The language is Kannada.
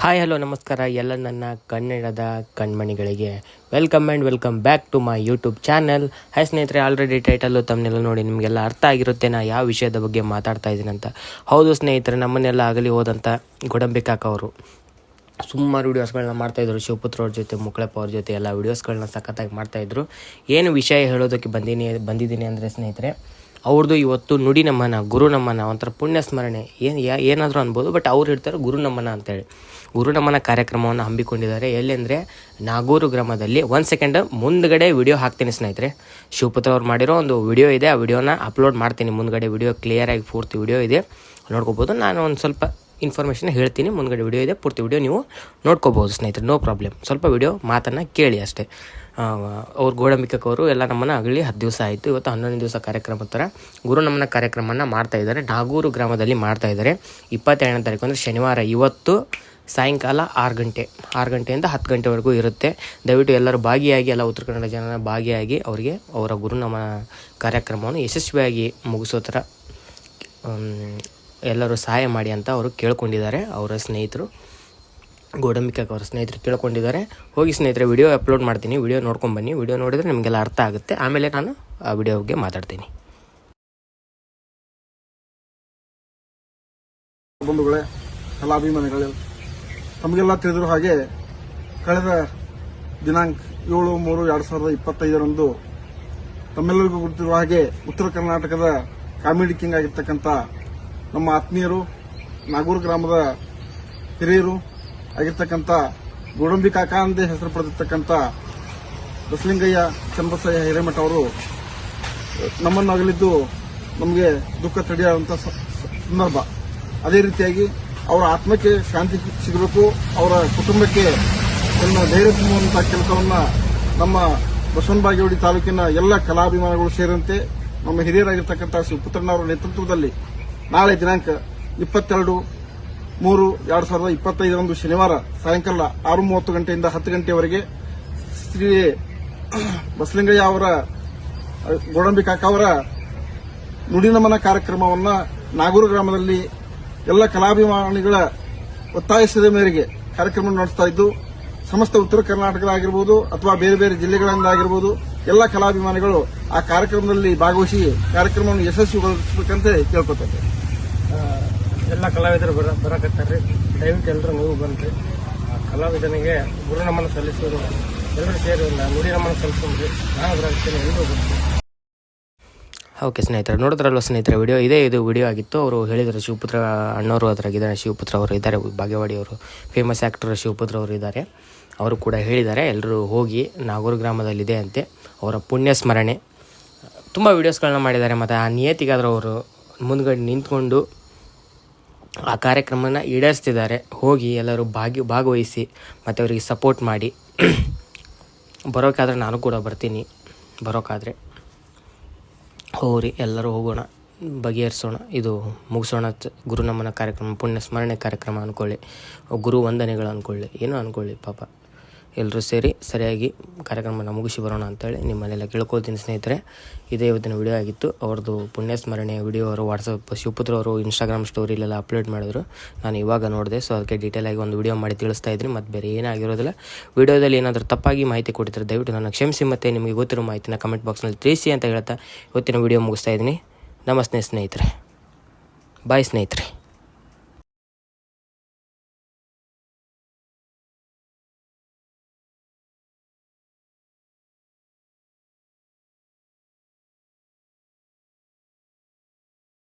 ಹಾಯ್ ಹಲೋ ನಮಸ್ಕಾರ. ಎಲ್ಲ ನನ್ನ ಕನ್ನಡದ ಕಣ್ಮಣಿಗಳಿಗೆ welcome and welcome back to my YouTube channel hi ಸ್ನೇಹಿತರೆ ಆಲ್ರೆಡಿ ಟೈಟಲ್ಲು ತಮ್ಮನ್ನೆಲ್ಲ ನೋಡಿ ನಿಮಗೆಲ್ಲ ಅರ್ಥ ಆಗಿರುತ್ತೆ. ನಾ ಯಾವ ವಿಷಯದ ಬಗ್ಗೆ ಮಾತಾಡ್ತಾ ಇದ್ದೀನಿ ಅಂತ. ಹೌದು ಸ್ನೇಹಿತರೆ, ನಮ್ಮನ್ನೆಲ್ಲ ಆಗಲಿ ಹೋದಂಥ ಗೊಡಂಬಿಕಾಕ ಅವರು. ಸುಮಾರು ವೀಡಿಯೋಸ್ಗಳನ್ನ ಮಾಡ್ತಾಯಿದ್ರು ಶಿವಪುತ್ರ ಅವ್ರ ಜೊತೆ, ಮುಕ್ಳಪ್ಪ ಅವ್ರ ಜೊತೆ ಎಲ್ಲ ವೀಡಿಯೋಸ್ಗಳನ್ನ ಸಖತ್ತಾಗಿ ಮಾಡ್ತಾಯಿದ್ರು ಏನು ವಿಷಯ ಹೇಳೋದಕ್ಕೆ ಬಂದೀನಿ, ಬಂದಿದ್ದೀನಿ ಅಂದರೆ ಸ್ನೇಹಿತರೆ ಅವ್ರದ್ದು ಇವತ್ತು ನುಡಿ ನಮನ ಗುರು ನಮನ ಒಂಥರ ಪುಣ್ಯ ಸ್ಮರಣೆ ಏನು ಯಾ ಏನಾದರೂ ಅನ್ಬೋದು ಬಟ್ ಅವ್ರು ಹೇಳ್ತಾರೆ ಗುರು ನಮನ ಅಂತೇಳಿ. ಗುರು ನಮನ ಕಾರ್ಯಕ್ರಮವನ್ನು ಹಮ್ಮಿಕೊಂಡಿದ್ದಾರೆ. ಎಲ್ಲೆಂದರೆ ನಾಗೂರು ಗ್ರಾಮದಲ್ಲಿ. ಒಂದು ಸೆಕೆಂಡ್ ಮುಂದ್ಗಡೆ ವಿಡಿಯೋ ಹಾಕ್ತೀನಿ ಸ್ನೇಹಿತರೆ. ಶಿವಪುತ್ರ ಅವ್ರು ಮಾಡಿರೋ ಒಂದು ವಿಡಿಯೋ ಇದೆ. ಆ ವಿಡಿಯೋನ ಅಪ್ಲೋಡ್ ಮಾಡ್ತೀನಿ. ಮುಂದ್ಗಡೆ ವಿಡಿಯೋ ಕ್ಲಿಯರಾಗಿ ಪೂರ್ತಿ ವಿಡಿಯೋ ಇದೆ. ನೋಡ್ಕೋಬೋದು. ನಾನು ಒಂದು ಸ್ವಲ್ಪ ಇನ್ಫಾರ್ಮೇಷನ್ ಹೇಳ್ತೀನಿ. ಮುಂದ್ಗಡೆ ವಿಡಿಯೋ ಇದೆ. ಪೂರ್ತಿ ವಿಡಿಯೋ ನೀವು ನೋಡ್ಕೋಬೋದು ಸ್ನೇಹಿತರೆ. ನೋ ಪ್ರಾಬ್ಲಮ್ ಸ್ವಲ್ಪ ವಿಡಿಯೋ ಮಾತನ್ನು ಕೇಳಿ ಅಷ್ಟೇ. ಅವ್ರು ಗೋಡಂಬಿಕಕ್ಕವರು ಎಲ್ಲ ನಮ್ಮನ್ನು ಆಗಲಿ ಹತ್ತು ದಿವಸ ಆಯಿತು. ಇವತ್ತು ಹನ್ನೊಂದು ದಿವಸ ಕಾರ್ಯಕ್ರಮ ಥರ ಗುರು ನಮ್ಮನ ಕಾರ್ಯಕ್ರಮನ ಮಾಡ್ತಾ ಇದ್ದಾರೆ. ನಾಗೂರು ಗ್ರಾಮದಲ್ಲಿ ಮಾಡ್ತಾ ಇದ್ದಾರೆ. ಇಪ್ಪತ್ತೆರಡನೇ ತಾರೀಕು ಅಂದರೆ ಶನಿವಾರ. ಇವತ್ತು ಸಾಯಂಕಾಲ ಆರು ಗಂಟೆ. ಆರು ಗಂಟೆಯಿಂದ ಹತ್ತು ಗಂಟೆವರೆಗೂ ಇರುತ್ತೆ. ದಯವಿಟ್ಟು ಎಲ್ಲರೂ ಭಾಗಿಯಾಗಿ, ಎಲ್ಲ ಉತ್ತರ ಕನ್ನಡ ಜನರ ಭಾಗಿಯಾಗಿ ಅವರಿಗೆ ಅವರ ಗುರುನಮನ ಕಾರ್ಯಕ್ರಮವನ್ನು ಯಶಸ್ವಿಯಾಗಿ ಮುಗಿಸೋ ಥರ ಎಲ್ಲರೂ ಸಹಾಯ ಮಾಡಿ ಅಂತ ಅವರು ಕೇಳ್ಕೊಂಡಿದ್ದಾರೆ. ಅವರ ಸ್ನೇಹಿತರು ಗೋಡಂಬಿಕಾಕ್ ಅವರ ಸ್ನೇಹಿತರು ಕೇಳ್ಕೊಂಡಿದ್ದಾರೆ ಹೋಗಿ ಸ್ನೇಹಿತರೆ, ವಿಡಿಯೋ ಅಪ್ಲೋಡ್ ಮಾಡ್ತೀನಿ. ವಿಡಿಯೋ ನೋಡ್ಕೊಂಡು ಬನ್ನಿ. ವಿಡಿಯೋ ನೋಡಿದ್ರೆ ನಿಮಗೆಲ್ಲ ಅರ್ಥ ಆಗುತ್ತೆ. ಆಮೇಲೆ ನಾನು ಆ ವಿಡಿಯೋ ಬಗ್ಗೆ ಮಾತಾಡ್ತೀನಿ. ಬಂಧುಗಳೇ, ಕಲಾಭಿಮಾನಿಗಳೇ ತಮಗೆಲ್ಲ ತಿಳಿದಿರೋ ಹಾಗೆ ಕಳೆದ ದಿನಾಂಕ ಏಳು ಮೂರು ಎರಡು ಸಾವಿರದ ಇಪ್ಪತ್ತೈದರಂದು ತಮ್ಮೆಲ್ಲರಿಗೂ ಗೊತ್ತಿರುವ ಹಾಗೆ ಉತ್ತರ ಕರ್ನಾಟಕದ ಕಾಮಿಡಿ ಕಿಂಗ್ ಆಗಿರ್ತಕ್ಕಂಥ ನಮ್ಮ ಆತ್ಮೀಯರು, ನಾಗೂರು ಗ್ರಾಮದ ಹಿರಿಯರು ಆಗಿರ್ತಕ್ಕಂಥ ಗೋಡಂಬಿ ಕಾಕಾ ಅಂದೇ ಹೆಸರು ಪಡೆದಿರ್ತಕ್ಕಂಥ ಬಸಲಿಂಗಯ್ಯ, ಚಂಬಸಯ್ಯ, ಹಿರೇಮಠ ಅವರು ನಮ್ಮನ್ನು ಅಗಲಿದ್ದು ನಮಗೆ ದುಃಖ ತಡೆಯುವಂಥ ಸಂದರ್ಭ. ಅದೇ ರೀತಿಯಾಗಿ ಅವರ ಆತ್ಮಕ್ಕೆ ಶಾಂತಿ ಸಿಗಬೇಕು, ಅವರ ಕುಟುಂಬಕ್ಕೆ ತನ್ನ ಧೈರ್ಯ ತುಂಬುವಂತಹ ಕೆಲಸವನ್ನ ನಮ್ಮ ಬಸವನ ಬಾಗೇವಾಡಿ ತಾಲೂಕಿನ ಎಲ್ಲ ಕಲಾಭಿಮಾನಿಗಳು ಸೇರಿದಂತೆ ನಮ್ಮ ಹಿರಿಯರಾಗಿರ್ತಕ್ಕಂಥ ಶಿವಪುತ್ರನವರ ನೇತೃತ್ವದಲ್ಲಿ ನಾಳೆ ದಿನಾಂಕ ಇಪ್ಪತ್ತೆರಡು ಮೂರು ಎರಡು ಸಾವಿರದ ಇಪ್ಪತ್ತೈದರಂದು ಶನಿವಾರ ಸಾಯಂಕಾಲ ಆರು ಮೂವತ್ತು ಗಂಟೆಯಿಂದ ಹತ್ತು ಗಂಟೆಯವರೆಗೆ ಶ್ರೀ ಬಸಲಿಂಗಯ್ಯ ಅವರ, ಗೋಡಂಬಿ ಕಾಕ ಅವರ ನುಡಿನಮನ ಕಾರ್ಯಕ್ರಮವನ್ನು ನಾಗೂರು ಗ್ರಾಮದಲ್ಲಿ ಎಲ್ಲ ಕಲಾಭಿಮಾನಿಗಳ ಒತ್ತಾಯಿಸಿದ ಮೇರೆಗೆ ಕಾರ್ಯಕ್ರಮ ನಡೆಸ್ತಾ ಇದ್ದು, ಸಮಸ್ತ ಉತ್ತರ ಕರ್ನಾಟಕದ ಆಗಿರ್ಬೋದು ಅಥವಾ ಬೇರೆ ಬೇರೆ ಜಿಲ್ಲೆಗಳಿಂದ ಆಗಿರ್ಬೋದು ಎಲ್ಲ ಕಲಾಭಿಮಾನಿಗಳು ಆ ಕಾರ್ಯಕ್ರಮದಲ್ಲಿ ಭಾಗವಹಿಸಿ ಕಾರ್ಯಕ್ರಮವನ್ನು ಯಶಸ್ವಿಗೊಳಿಸಬೇಕಂತ ಕೇಳ್ಕೊತಾರೆ ಎಲ್ಲ ಕಲಾವಿದರು ಬರ, ಬರಕತ್ತಾರೆ. ದಯವಿಟ್ಟು ಎಲ್ಲರೂ ನೀವು ಆ, ಕಲಾವಿದನಿಗೆ ಗುರು ನಮನ ಸಲ್ಲಿಸೋದು ಎಲ್ಲರೂ ಸೇರಿ ನುಡಿ ನಮನ ಸಲ್ಲಿಸೋದ್ರಿ ನಾನು ಬರಾಕ್ತೇನೆ ಎಲ್ಲರೂ ಓಕೆ ಸ್ನೇಹಿತರೆ, ನೋಡಿದ್ರಲ್ವ ಸ್ನೇಹಿತರೆ ವಿಡಿಯೋ ಇದೇ, ಇದು ವಿಡಿಯೋ ಆಗಿತ್ತು. ಅವರು ಹೇಳಿದರು ಶಿವಪುತ್ರ ಅಣ್ಣವರು ಅದ್ರಾಗಿದ್ದಾರೆ, ಶಿವಪುತ್ರ ಅವರು ಇದ್ದಾರೆ ಭಾಗ್ಯವಾಡಿ ಅವರು ಫೇಮಸ್ ಆ್ಯಕ್ಟರ್ ಶಿವಪುತ್ರ ಅವರು ಇದ್ದಾರೆ. ಅವರು ಕೂಡ ಹೇಳಿದ್ದಾರೆ ಎಲ್ಲರೂ ಹೋಗಿ ನಾಗೂರು ಗ್ರಾಮದಲ್ಲಿದೆ ಅಂತೆ. ಅವರ ಪುಣ್ಯ ಸ್ಮರಣೆ. ತುಂಬ ವೀಡಿಯೋಸ್ಗಳನ್ನ ಮಾಡಿದ್ದಾರೆ, ಮತ್ತು ಆ ನಿಯತಿಗಾದರೂ ಅವರು ಮುಂದ್ಗಡೆ ನಿಂತ್ಕೊಂಡು ಆ ಕಾರ್ಯಕ್ರಮನ ಈಡೇರಿಸ್ತಿದ್ದಾರೆ. ಹೋಗಿ ಎಲ್ಲರೂ ಭಾಗಿ ಭಾಗವಹಿಸಿ, ಮತ್ತು ಅವರಿಗೆ ಸಪೋರ್ಟ್ ಮಾಡಿ. ಬರೋಕ್ಕಾದ್ರೆ ನಾನು ಕೂಡ ಬರ್ತೀನಿ. ಬರೋಕ್ಕಾದರೆ. ಹೋಗ್ರಿ, ಎಲ್ಲರೂ ಹೋಗೋಣ, ಬಗೆಹರಿಸೋಣ. ಇದು ಮುಗಿಸೋಣ ಗುರು ನಮನ ಕಾರ್ಯಕ್ರಮ, ಪುಣ್ಯ ಸ್ಮರಣೆ ಕಾರ್ಯಕ್ರಮ ಅಂದ್ಕೊಳ್ಳಿ ಗುರು ವಂದನೆಗಳು ಅಂದ್ಕೊಳ್ಳಿ ಏನೋ ಅಂದ್ಕೊಳ್ಳಿ ಪಾಪ. ಎಲ್ಲರೂ ಸೇರಿ ಸರಿಯಾಗಿ ಕಾರ್ಯಕ್ರಮನ ಮುಗಿಸಿ ಬರೋಣ ಅಂತೇಳಿ ನಿಮ್ಮನ್ನೆಲ್ಲ ಕೇಳ್ಕೊಳ್ತೀನಿ ಸ್ನೇಹಿತರೆ. ಇದೇ ಇವತ್ತಿನ ವಿಡಿಯೋ ಆಗಿತ್ತು. ಅವ್ರದ್ದು ಪುಣ್ಯ ಸ್ಮರಣೆ ವಿಡಿಯೋ ಅವರು ವಾಟ್ಸಪ್ ಶಿವಪುತ್ರ ಅವರು ಇನ್ಸ್ಟಾಗ್ರಾಮ್ ಸ್ಟೋರಿಲೆಲ್ಲ ಅಪ್ಲೋಡ್ ಮಾಡಿದ್ರು. ನಾನು ಇವಾಗ ನೋಡಿದೆ, ಸೊ ಅದಕ್ಕೆ ಡೀಟೇಲಾಗಿ ಒಂದು ವಿಡಿಯೋ ಮಾಡಿ ತಿಳಿಸ್ತಾ ಇದ್ದೀನಿ. ಮತ್ತು ಬೇರೆ ಏನಾಗಿರೋದಿಲ್ಲ ವಿಡಿಯೋದಲ್ಲಿ ಏನಾದರೂ ತಪ್ಪಾಗಿ ಮಾಹಿತಿ ಕೊಟ್ಟಿದ್ರೆ ದಯವಿಟ್ಟು ನನ್ನ ಕ್ಷಮಿಸಿ ಮತ್ತು ನಿಮಗೆ ಗೊತ್ತಿರೋ ಮಾಹಿತಿನ ಕಮೆಂಟ್ ಬಾಕ್ಸ್ನಲ್ಲಿ ತಿಳಿಸಿ ಅಂತ ಹೇಳ್ತಾ ಇವತ್ತಿನ ವಿಡಿಯೋ ಮುಗಿಸ್ತಾ ಇದ್ದೀನಿ. ನಮಸ್ತೆ ಸ್ನೇಹಿತರೆ. ಬಾಯ್ ಸ್ನೇಹಿತರೆ.